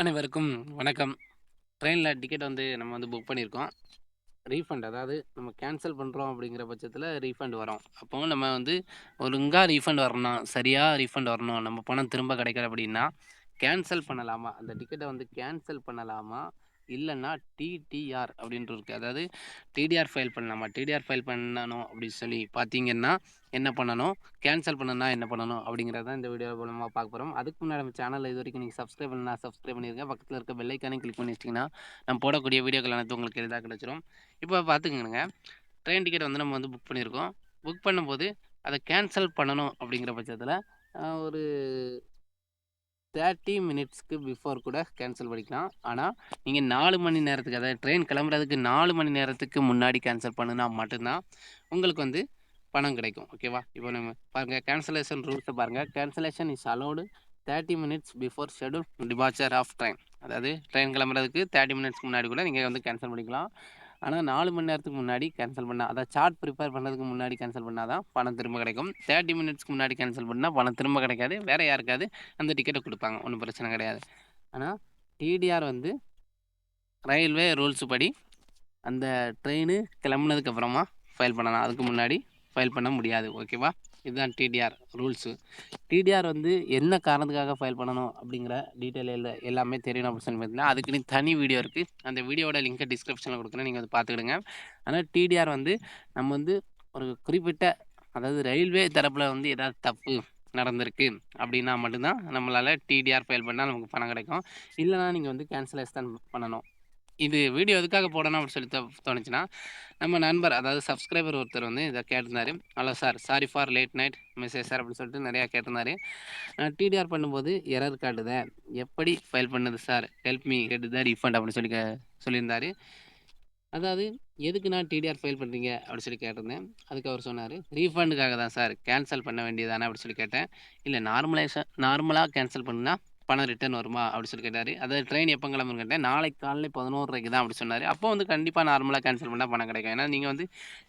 அனைவருக்கும் வணக்கம். ட்ரெயினில் டிக்கெட் வந்து நம்ம வந்து புக் பண்ணியிருக்கோம். ரீஃபண்ட் அதாவது நம்ம கேன்சல் பண்ணுறோம் அப்படிங்கிற பட்சத்தில் ரீஃபண்ட் வரும். அப்போ நம்ம வந்து ஒழுங்காக ரீஃபண்ட் வரணும் சரியாக ரீஃபண்ட் வரணும். நம்ம பணம் திரும்ப கிடைக்கல அப்படின்னா கேன்சல் பண்ணலாமா? அந்த டிக்கெட்டை வந்து கேன்சல் பண்ணலாமா? இல்லைன்னா டிடிஆர் அப்படின்ட்டு இருக்குது அதாவது டிடிஆர் ஃபைல் பண்ணலாமா? டிடிஆர் ஃபைல் பண்ணணும் அப்படின்னு சொல்லி பார்த்தீங்கன்னா என்ன பண்ணணும்? கேன்சல் பண்ணணும்னா என்ன பண்ணணும்? அப்படிங்கிறத இந்த வீடியோ மூலமாக பார்க்க போகிறோம் அதுக்கு முன்னாடி நம்ம சேனலில் இது வரைக்கும் நீங்கள் சப்ஸ்கிரைப் பண்ணா சப்ஸ்கிரைப் பண்ணியிருக்கேன் பக்கத்தில் இருக்க பெல்லைக்கானே கிளிக் பண்ணி வச்சிட்டிங்கன்னா நம்ம போடக்கூடிய வீடியோக்கள் அனைத்து உங்களுக்கு எளிதாக கிடச்சிரும். இப்போ பார்த்துக்கங்க. ட்ரெயின் டிக்கெட் வந்து நம்ம வந்து புக் பண்ணியிருக்கோம். புக் பண்ணும்போது அதை கேன்சல் பண்ணணும் அப்படிங்கிற பட்சத்தில் ஒரு தேர்ட்டி மினிட்ஸ்க்கு பிஃபோர் கூட கேன்சல் பண்ணிக்கலாம். ஆனால் நீங்கள் நாலு மணி நேரத்துக்கு அதாவது ட்ரெயின் கிளம்புறதுக்கு நாலு மணி நேரத்துக்கு முன்னாடி கேன்சல் பண்ணுனா மட்டும்தான் உங்களுக்கு வந்து பணம் கிடைக்கும். ஓகேவா இப்போ நம்ம பாருங்கள் கேன்சலேஷன் ரூல்ஸை பாருங்கள் cancellation is allowed thirty minutes before schedule departure of train அதாவது ட்ரெயின் கிளம்புறதுக்கு தேர்ட்டி மினிட்ஸ்க்கு முன்னாடி கூட நீங்கள் வந்து கேன்சல் பண்ணிக்கலாம். ஆனால் நாலு மணி நேரத்துக்கு முன்னாடி கேன்சல் பண்ணால் அதாவது சார்ட் ப்ரிப்பேர் பண்ணுறதுக்கு முன்னாடி கேன்சல் பண்ணால் தான் பணம் திரும்ப கிடைக்கும். தேர்ட்டி மினிட்ஸ்க்கு முன்னாடி கேன்சல் பண்ணால் பணம் திரும்ப கிடைக்காது. வேறு யாருக்காவது அந்த டிக்கெட்டை கொடுப்பாங்க. ஒன்றும் பிரச்சனை கிடையாது. ஆனால் டிடிஆர் வந்து ரயில்வே ரூல்ஸ் படி அந்த ட்ரெயின் கிளம்புனதுக்கப்புறமா ஃபைல் பண்ணலாம். அதுக்கு முன்னாடி ஃபைல் பண்ண முடியாது. ஓகேவா இதுதான் டிடிஆர் ரூல்ஸு டிடிஆர் வந்து என்ன காரணத்துக்காக ஃபைல் பண்ணணும் அப்படிங்கிற டீட்டெயில் எல்லா எல்லாமே தெரியணும் அப்படின்னு சொல்லி பார்த்தீங்கன்னா அதுக்குன்னு தனி வீடியோ இருக்குது அந்த வீடியோட லிங்கை டிஸ்கிரிப்ஷனில் கொடுக்குறேன். நீங்கள் வந்து பார்த்துக்கிடுங்க. ஆனால் டிடிஆர் வந்து நம்ம வந்து ஒரு குறிப்பிட்ட அதாவது ரயில்வே தரப்பில் வந்து ஏதாவது தப்பு நடந்திருக்கு அப்படின்னா மட்டும்தான் நம்மளால் டிடிஆர் ஃபைல் பண்ணால் நமக்கு பணம் கிடைக்கும். இல்லைனா நீங்கள் வந்து கேன்சலேஷன் தான் பண்ணணும். இது வீடியோ எதுக்காக போடணும் அப்படின்னு சொல்லி தோணுச்சுன்னா நம்ம நண்பர் அதாவது சப்ஸ்கிரைபர் ஒருத்தர் வந்து இதை கேட்டிருந்தாரு. Hello sir sorry for late night message sir அப்படின்னு சொல்லிட்டு நிறையா கேட்டிருந்தாரு. டிடிஆர் பண்ணும்போது எரர் காட்டுத. எப்படி ஃபைல் பண்ணுது sir help me get the refund அப்படின்னு சொல்லி கே சொல்லியிருந்தாரு. அதாவது எதுக்கு நான் டிடிஆர் ஃபைல் பண்ணுறீங்க அப்படின்னு சொல்லி கேட்டிருந்தேன். அதுக்கு அவர் சொன்னார் ரீஃபண்டுக்காக தான் சார் கேன்சல் பண்ண வேண்டியதானே? அப்படின்னு சொல்லி கேட்டேன். இல்லை நார்மலைசேஷன் நார்மலாக கேன்சல் பண்ணால் பணம் ரிட்டர்ன் வருமா? அப்படின்னு சொல்லி கேட்டார். அதாவது ட்ரெயின் எப்போ கிளம்புன்னு கேட்டேன். நாளைக்கு காலையில் பதினோருக்கு தான் அப்படி சொன்னார். அப்போ வந்து கண்டிப்பாக நார்மலாக கேன்சல் பண்ணால் பணம் கிடைக்கும். ஏன்னா நீங்கள் வந்து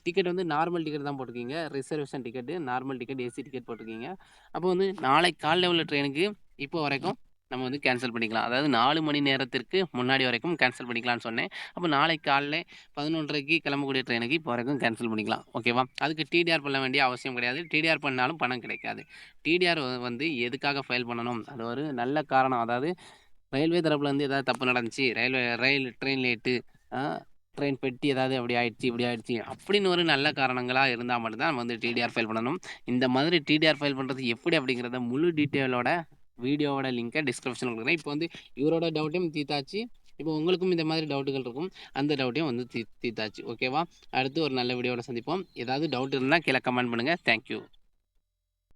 டிக்கெட் வந்து நார்மல் டிக்கெட் தான் போட்டிருக்கீங்க. Reservation ticket normal ticket AC ticket போட்டிருக்கீங்க. அப்போ வந்து நாளைக்கு காலையில் உள்ள ட்ரெயினுக்கு இப்போ வரைக்கும் நம்ம வந்து கேன்சல் பண்ணிக்கலாம். அதாவது நாலு மணி நேரத்திற்கு முன்னாடி வரைக்கும் கேன்சல் பண்ணிக்கலாம்னு சொன்னேன். அப்போ நாளைக்கு காலைல பதினொன்றரைக்கு கிளம்பக்கூடிய ட்ரெயினுக்கு இப்போ வரைக்கும் கேன்சல் பண்ணிக்கலாம். ஓகேவா அதுக்கு டிடிஆர் பண்ண வேண்டிய அவசியம் கிடையாது. டிடிஆர் பண்ணாலும் பணம் கிடைக்காது. டிடிஆர் வந்து எதுக்காக ஃபைல் பண்ணணும்? அது ஒரு நல்ல காரணம். அதாவது ரயில்வே தரப்புலேருந்து ஏதாவது தப்பு நடந்துச்சு. ரயில்வே ரயில் ட்ரெயின் லேட்டு ட்ரெயின் பெட்டி ஏதாவது அப்படி ஆயிடுச்சு இப்படி ஆயிடுச்சு அப்படின்னு ஒரு நல்ல காரணங்களாக இருந்தால் மட்டும்தான் நம்ம வந்து டிடிஆர் ஃபைல் பண்ணணும். இந்த மாதிரி டிடிஆர் ஃபைல் பண்ணுறது எப்படி அப்படிங்கிறத முழு டீட்டெயிலோட வீடியோவோட லிங்க்கை டிஸ்கிரிப்ஷனில் கொடுக்குறேன். இப்போ வந்து இவரோட டவுட்டையும் தீர்த்தாச்சு. இப்போ உங்களுக்கும் இந்த மாதிரி டவுட்டுகள் இருக்கும். அந்த டவுட்டையும் வந்து தீ தீர்த்தாச்சு. ஓகேவா அடுத்து ஒரு நல்ல வீடியோட சந்திப்போம். ஏதாவது டவுட் இருந்தால் கீழே கமெண்ட் பண்ணுங்கள் தேங்க்யூ